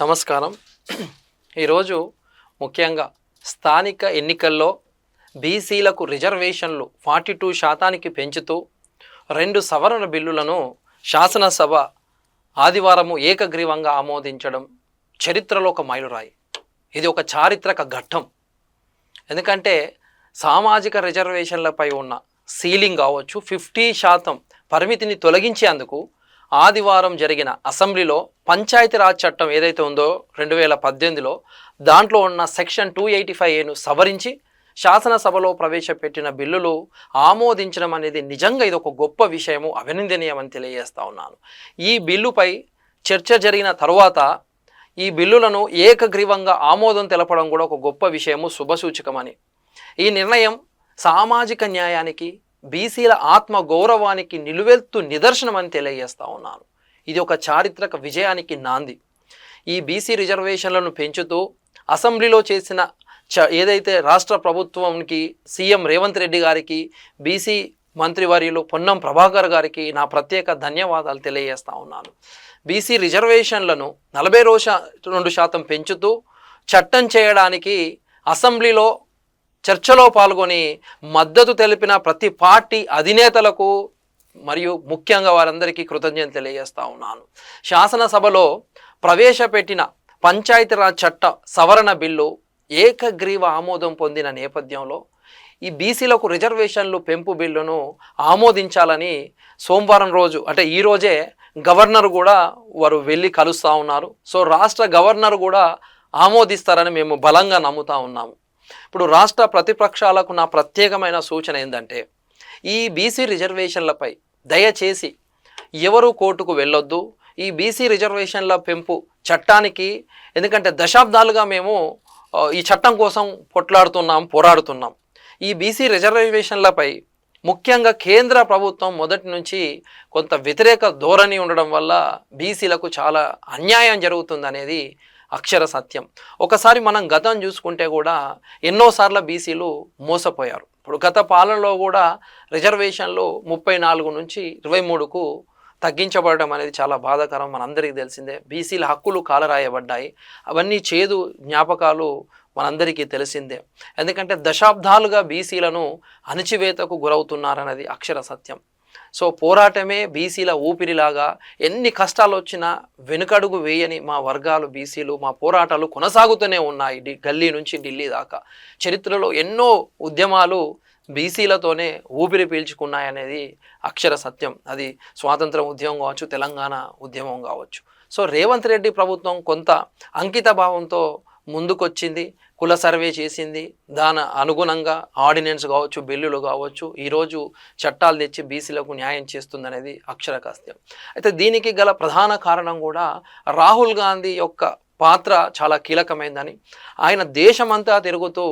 నమస్కారం. ఈరోజు ముఖ్యంగా స్థానిక ఎన్నికల్లో బీసీలకు రిజర్వేషన్లు ఫార్టీ టూ శాతానికి పెంచుతూ రెండు సవరణ బిల్లులను శాసనసభ ఆదివారము ఏకగ్రీవంగా ఆమోదించడం చరిత్రలో ఒక మైలురాయి. ఇది ఒక చారిత్రక ఘట్టం. ఎందుకంటే సామాజిక రిజర్వేషన్లపై ఉన్న సీలింగ్ కావచ్చు ఫిఫ్టీ శాతం పరిమితిని తొలగించేందుకు ఆదివారం జరిగిన అసెంబ్లీలో పంచాయతీరాజ్ చట్టం ఏదైతే ఉందో రెండు వేల పద్దెనిమిదిలో దాంట్లో ఉన్న సెక్షన్ టూ ఎయిటీ ఫైవ్ ఏను సవరించి శాసనసభలో ప్రవేశపెట్టిన బిల్లులు ఆమోదించడం అనేది నిజంగా ఇది ఒక గొప్ప విషయము అభినందనీయమని తెలియజేస్తా ఉన్నాను. ఈ బిల్లుపై చర్చ జరిగిన తరువాత ఈ బిల్లులను ఏకగ్రీవంగా ఆమోదం తెలపడం కూడా ఒక గొప్ప విషయము శుభసూచకమని ఈ నిర్ణయం సామాజిక న్యాయానికి బీసీల ఆత్మ గౌరవానికి నిలువెత్తు నిదర్శనమని తెలియజేస్తా ఉన్నాను. ఇది ఒక చారిత్రక విజయానికి నాంది. ఈ బీసీ రిజర్వేషన్లను పెంచుతూ అసెంబ్లీలో చేసిన చ ఏదైతే రాష్ట్ర ప్రభుత్వంకి సీఎం రేవంత్ రెడ్డి గారికి బీసీ మంత్రివర్యులు పొన్నం ప్రభాకర్ గారికి నా ప్రత్యేక ధన్యవాదాలు తెలియజేస్తా ఉన్నాను. బీసీ రిజర్వేషన్లను నలభై రోజు రెండు శాతం పెంచుతూ చట్టం చేయడానికి అసెంబ్లీలో చర్చలో పాల్గొని మద్దతు తెలిపిన ప్రతి పార్టీ అధినేతలకు మరియు ముఖ్యంగా వారందరికీ కృతజ్ఞత తెలియజేస్తా ఉన్నాను. శాసనసభలో ప్రవేశపెట్టిన పంచాయతీరాజ్ చట్ట సవరణ బిల్లు ఏకగ్రీవ ఆమోదం పొందిన నేపథ్యంలో ఈ బీసీలకు రిజర్వేషన్లు పెంపు బిల్లును ఆమోదించాలని సోమవారం రోజు అంటే ఈరోజే గవర్నర్ కూడా వారు వెళ్ళి కలుస్తూ ఉన్నారు. సో రాష్ట్ర గవర్నర్ కూడా ఆమోదిస్తారని మేము బలంగా నమ్ముతా ఉన్నాము. ఇప్పుడు రాష్ట్ర ప్రతిపక్షాలకు నా ప్రత్యేకమైన సూచన ఏంటంటే ఈ బీసీ రిజర్వేషన్లపై దయచేసి ఎవరు కోర్టుకు వెళ్ళొద్దు ఈ బీసీ రిజర్వేషన్ల పెంపు చట్టానికి ఎందుకంటే దశాబ్దాలుగా మేము ఈ చట్టం కోసం పొట్లాడుతున్నాం పోరాడుతున్నాం. ఈ బీసీ రిజర్వేషన్లపై ముఖ్యంగా కేంద్ర ప్రభుత్వం మొదటి నుంచి కొంత వ్యతిరేక ధోరణి ఉండడం వల్ల బీసీలకు చాలా అన్యాయం జరుగుతుందనేది అక్షర సత్యం. ఒకసారి మనం గతం చూసుకుంటే కూడా ఎన్నోసార్లు బీసీలు మోసపోయారు. ఇప్పుడు గత పాలనలో కూడా రిజర్వేషన్లు ముప్పై నాలుగు నుంచి ఇరవై మూడుకు తగ్గించబడడం అనేది చాలా బాధాకరం. మనందరికీ తెలిసిందే. బీసీల హక్కులు కాలరాయబడ్డాయి. అవన్నీ చేదు జ్ఞాపకాలు మనందరికీ తెలిసిందే. ఎందుకంటే దశాబ్దాలుగా బీసీలను అణచివేతకు గురవుతున్నారన్నది అక్షర సత్యం. సో పోరాటమే బీసీల ఊపిరిలాగా ఎన్ని కష్టాలు వచ్చినా వెనుకడుగు వేయని మా వర్గాలు బీసీలు మా పోరాటాలు కొనసాగుతూనే ఉన్నాయి గల్లీ నుంచి ఢిల్లీ దాకా. చరిత్రలో ఎన్నో ఉద్యమాలు బీసీలతోనే ఊపిరి పీల్చుకున్నాయనేది అక్షర సత్యం. అది స్వాతంత్ర ఉద్యమం కావచ్చు తెలంగాణ ఉద్యమం కావచ్చు. సో రేవంత్ రెడ్డి ప్రభుత్వం కొంత అంకిత భావంతో ముందుకొచ్చింది కుల సర్వే చేసింది. దాని అనుగుణంగా ఆర్డినెన్స్ కావచ్చు బిల్లులు కావచ్చు ఈరోజు చట్టాలు తెచ్చి బీసీలకు న్యాయం చేస్తుందనేది అక్షరకాస్త్యం అయితే దీనికి గల ప్రధాన కారణం కూడా రాహుల్ గాంధీ యొక్క పాత్ర చాలా కీలకమైందని. ఆయన దేశమంతా తిరుగుతూ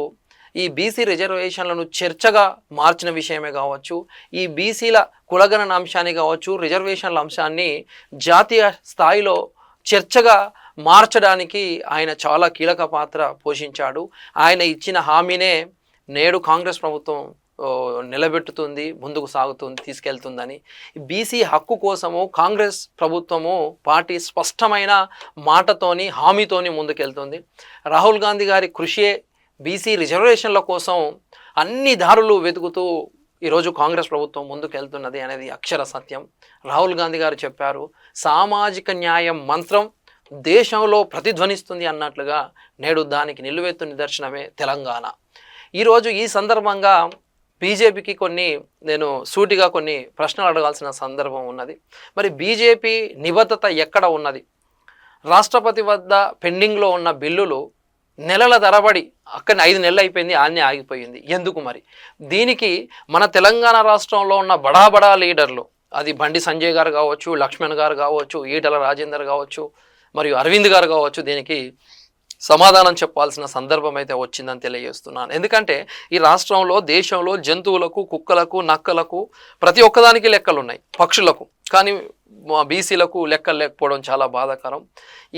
ఈ బీసీ రిజర్వేషన్లను చర్చగా మార్చిన విషయమే కావచ్చు ఈ బీసీల కులగణన అంశాన్ని కావచ్చు రిజర్వేషన్ల అంశాన్ని జాతీయ స్థాయిలో చర్చగా మార్చడానికి ఆయన చాలా కీలక పాత్ర పోషించాడు. ఆయన ఇచ్చిన హామీనే నేడు కాంగ్రెస్ ప్రభుత్వం నిలబెట్టుతుంది ముందుకు సాగుతుంది తీసుకెళ్తుందని. బీసీ హక్కు కోసము కాంగ్రెస్ ప్రభుత్వము పార్టీ స్పష్టమైన మాటతోని హామీతోని ముందుకెళ్తుంది. రాహుల్ గాంధీ గారి కృషియే బీసీ రిజర్వేషన్ల కోసం అన్ని దారులు వెతుకుతూ ఈరోజు కాంగ్రెస్ ప్రభుత్వం ముందుకెళ్తున్నది అనేది అక్షర సత్యం. రాహుల్ గాంధీ గారు చెప్పారు సామాజిక న్యాయం మంత్రం దేశంలో ప్రతిధ్వనిస్తుంది అన్నట్లుగా నేడు దానికి నిలువెత్తు నిదర్శనమే తెలంగాణ. ఈరోజు ఈ సందర్భంగా బీజేపీకి కొన్ని నేను సూటిగా కొన్ని ప్రశ్నలు అడగాల్సిన సందర్భం ఉన్నది. మరి బీజేపీ నిబద్ధత ఎక్కడ ఉన్నది? రాష్ట్రపతి వద్ద పెండింగ్లో ఉన్న బిల్లులు నెలల తరబడి అక్కడ ఐదు నెలలు అయిపోయింది ఆన్నే ఆగిపోయింది. ఎందుకు మరి? దీనికి మన తెలంగాణ రాష్ట్రంలో ఉన్న బడా బడా లీడర్లు అది బండి సంజయ్ గారు కావచ్చు లక్ష్మణ్ గారు కావచ్చు ఈటల రాజేందర్ కావచ్చు మరియు అరవింద్ గారు కావచ్చు దీనికి సమాధానం చెప్పాల్సిన సందర్భం అయితే వచ్చిందని తెలియజేస్తున్నాను. ఎందుకంటే ఈ రాష్ట్రంలో దేశంలో జంతువులకు కుక్కలకు నక్కలకు ప్రతి ఒక్కదానికి లెక్కలు ఉన్నాయి. పక్షులకు. కానీ మా బీసీలకు లెక్కలు లేకపోవడం చాలా బాధాకరం.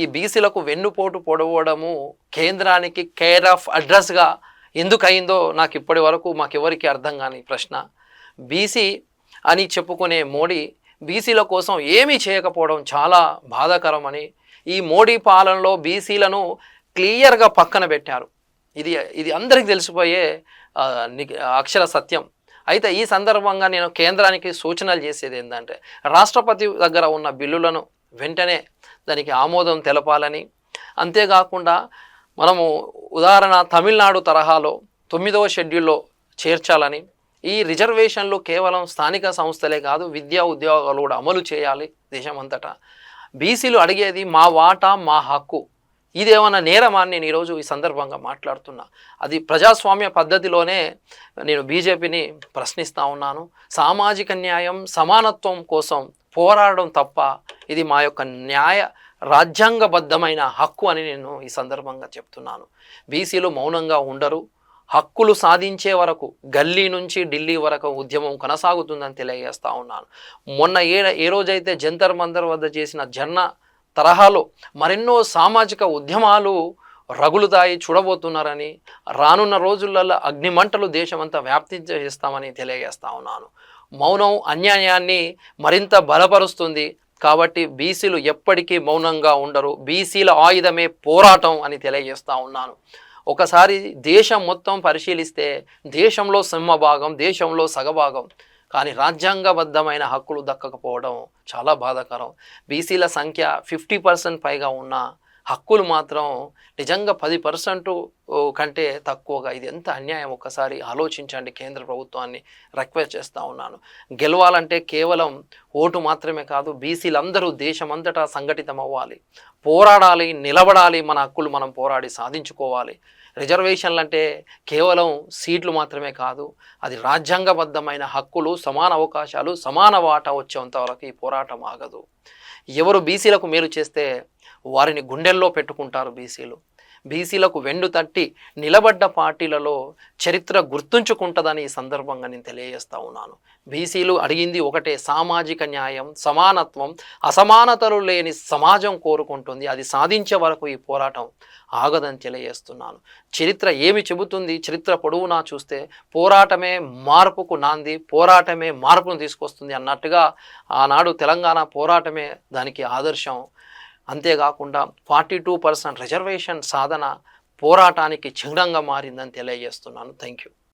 ఈ బీసీలకు వెన్నుపోటు పొడవడము కేంద్రానికి కేర్ ఆఫ్ అడ్రస్గా ఎందుకు అయిందో నాకు ఇప్పటి వరకు మాకెవరికి అర్థం కాని ప్రశ్న. బీసీ అని చెప్పుకునే మోడీ బీసీల కోసం ఏమీ చేయకపోవడం చాలా బాధాకరమని ఈ మోడీ పాలనలో బీసీలను క్లియర్గా పక్కన పెట్టారు. ఇది ఇది అందరికీ తెలిసిపోయే ని- అక్షర సత్యం. అయితే ఈ సందర్భంగా నేను కేంద్రానికి సూచనలు చేసేది ఏంటంటే రాష్ట్రపతి దగ్గర ఉన్న బిల్లులను వెంటనే దానికి ఆమోదం తెలపాలని. అంతేకాకుండా మనము ఉదాహరణ తమిళనాడు తరహాలో తొమ్మిదవ షెడ్యూల్లో చేర్చాలని. ఈ రిజర్వేషన్లు కేవలం స్థానిక సంస్థలే కాదు విద్యా ఉద్యోగాలు కూడా అమలు చేయాలి దేశమంతటా. బీసీలు అడిగేది మా వాటా మా హక్కు. ఇదేమన్నా నేరమా అని నేను ఈరోజు ఈ సందర్భంగా మాట్లాడుతున్నా. అది ప్రజాస్వామ్య పద్ధతిలోనే నేను బీజేపీని ప్రశ్నిస్తూ ఉన్నాను. సామాజిక న్యాయం సమానత్వం కోసం పోరాడడం తప్ప ఇది మా యొక్క న్యాయ రాజ్యాంగబద్ధమైన హక్కు అని నేను ఈ సందర్భంగా చెప్తున్నాను. బీసీలు మౌనంగా ఉండరు. హక్కులు సాధించే వరకు గల్లీ నుంచి ఢిల్లీ వరకు ఉద్యమం కొనసాగుతుందని తెలియజేస్తా ఉన్నాను. మొన్న ఏ ఏ రోజైతే జంతర్ మంతర్ వద్ద చేసిన జన్న తరహాలో మరెన్నో సామాజిక ఉద్యమాలు రగులుతాయి చూడబోతున్నారని రానున్న రోజులలో అగ్నిమంటలు దేశమంతా వ్యాప్తి చేస్తామని తెలియజేస్తా ఉన్నాను. మౌనం అన్యాయాన్ని మరింత బలపరుస్తుంది కాబట్టి బీసీలు ఎప్పటికీ మౌనంగా ఉండరు. బీసీల ఆయుధమే పోరాటం అని తెలియజేస్తా ఉన్నాను. ఒకసారి దేశం మొత్తం పరిశీలిస్తే దేశంలో సింహభాగం దేశంలో సగభాగం కానీ రాజ్యాంగబద్ధమైన హక్కులు దక్కకపోవడం చాలా బాధాకరం. బీసీల సంఖ్య ఫిఫ్టీ పర్సెంట్ పైగా ఉన్న హక్కులు మాత్రం నిజంగా పది పర్సెంట్ కంటే తక్కువగా. ఇది ఎంత అన్యాయం? ఒక్కసారి ఆలోచించండి. కేంద్ర ప్రభుత్వాన్ని రిక్వెస్ట్ చేస్తూ ఉన్నాను. గెలవాలంటే కేవలం ఓటు మాత్రమే కాదు బీసీలందరూ దేశమంతటా సంఘటితం అవ్వాలి పోరాడాలి నిలబడాలి మన హక్కులు మనం పోరాడి సాధించుకోవాలి. రిజర్వేషన్లు అంటే కేవలం సీట్లు మాత్రమే కాదు అది రాజ్యాంగబద్ధమైన హక్కులు సమాన అవకాశాలు సమాన వాటా వచ్చేంత వరకు ఈ పోరాటం ఆగదు. ఎవరు బీసీలకు మేలు చేస్తే వారిని గుండెల్లో పెట్టుకుంటారు బీసీలు. బీసీలకు వెండు తట్టి నిలబడ్డ పార్టీలలో చరిత్ర గుర్తుంచుకుంటుందని ఈ సందర్భంగా నేను తెలియజేస్తా ఉన్నాను. బీసీలు అడిగింది ఒకటే సామాజిక న్యాయం సమానత్వం అసమానతలు లేని సమాజం కోరుకుంటుంది అది సాధించే వరకు ఈ పోరాటం ఆగదని తెలియజేస్తున్నాను. చరిత్ర ఏమి చెబుతుంది? చరిత్ర పొడవునా చూస్తే పోరాటమే మార్పుకు నాంది పోరాటమే మార్పును తీసుకొస్తుంది అన్నట్టుగా ఆనాడు తెలంగాణ పోరాటమే దానికి ఆదర్శం అంతేకాకుండా ఫార్టీ టూ పర్సెంట్ రిజర్వేషన్ సాధన పోరాటానికి చిహ్నంగా మారిందని తెలియజేస్తున్నాను. Thank you